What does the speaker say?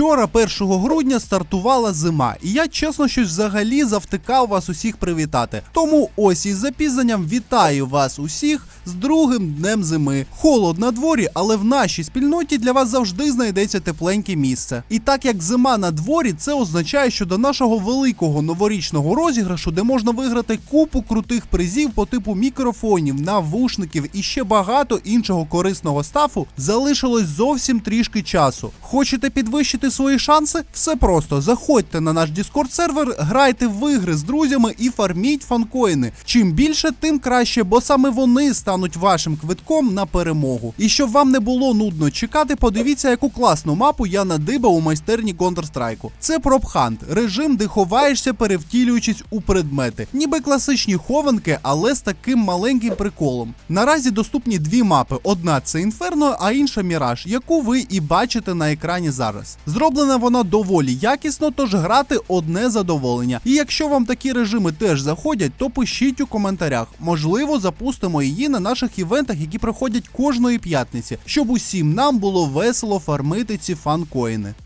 Вчора, 1 грудня, стартувала зима, і я чесно щось взагалі завтикав вас усіх привітати. Тому ось із запізненням вітаю вас усіх з другим днем зими. Холод на дворі, але в нашій спільноті для вас завжди знайдеться тепленьке місце. І так як зима на дворі, це означає, що до нашого великого новорічного розіграшу, де можна виграти купу крутих призів по типу мікрофонів, навушників і ще багато іншого корисного стафу, залишилось зовсім трішки часу. Хочете підвищити свої шанси? Все просто заходьте на наш Discord сервер, грайте в ігри з друзями і фарміть фанкоїни. Чим більше, тим краще, бо саме вони стануть вашим квитком на перемогу. І щоб вам не було нудно чекати, подивіться, яку класну мапу я надибав у майстерні Counter-Strike. Це PropHunt, режим, де ховаєшся, перевтілюючись у предмети. Ніби класичні хованки, але з таким маленьким приколом. Наразі доступні дві мапи: одна це Інферно, а інша Міраж, яку ви і бачите на екрані зараз. Зроблена вона доволі якісно, тож грати одне задоволення. І якщо вам такі режими теж заходять, то пишіть у коментарях. Можливо, запустимо її на наших івентах, які проходять кожної п'ятниці, щоб усім нам було весело фармити ці фанкоїни.